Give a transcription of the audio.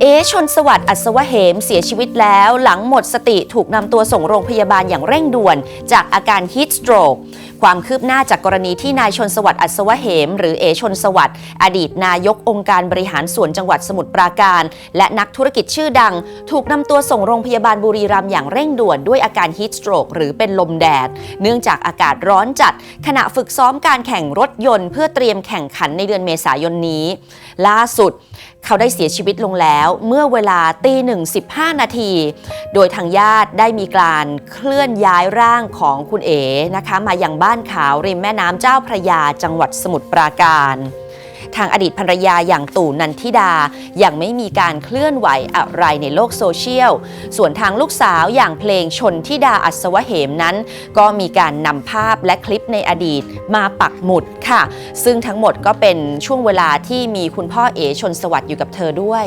เอชนสวัสดิ์อัศวะเหมเสียชีวิตแล้ว หลังหมดสติถูกนำตัวส่งโรงพยาบาลอย่างเร่งด่วน จากอาการฮีทสโตรก ความคืบหน้าจากกรณีที่นายชนสวัสดิ์อัศวเหม หรือเอชนสวัสดิ์อดีตนายกองค์การบริหารส่วนจังหวัดสมุทรปราการ และนักธุรกิจชื่อดัง ถูกนำตัวส่งโรงพยาบาลบุรีรัมย์อย่างเร่งด่วนด้วยอาการฮีทสโตรกหรือเป็นลมแดด เนื่องจากอากาศร้อนจัด ขณะฝึกซ้อมการแข่งรถยนต์ เพื่อเตรียมแข่งขันในเดือนเมษายนนี้ ล่าสุดเขาได้เสียชีวิตลงแล้วเมื่อเวลาตีหนึ่งสิบห้านาที โดยทางญาติได้มีการเคลื่อนย้ายร่างของคุณเอ๋นะคะมาอยังบ้านานขาวริมแม่น้ำเจ้าพระยาจังหวัดสมุทรปราการ ทางอดีตภรรยาอย่างตู่นันทิดา ยังไม่มีการเคลื่อนไหวอะไรในโลกโซเชียล ส่วนทางลูกสาวอย่างเพลงชนทิดาอัศวเหมนั้น ก็มีการนำภาพและคลิปในอดีตมาปักหมุดค่ะ ซึ่งทั้งหมดก็เป็นช่วงเวลาที่มีคุณพ่อเอ๋ชนสวัสดิ์อยู่กับเธอด้วย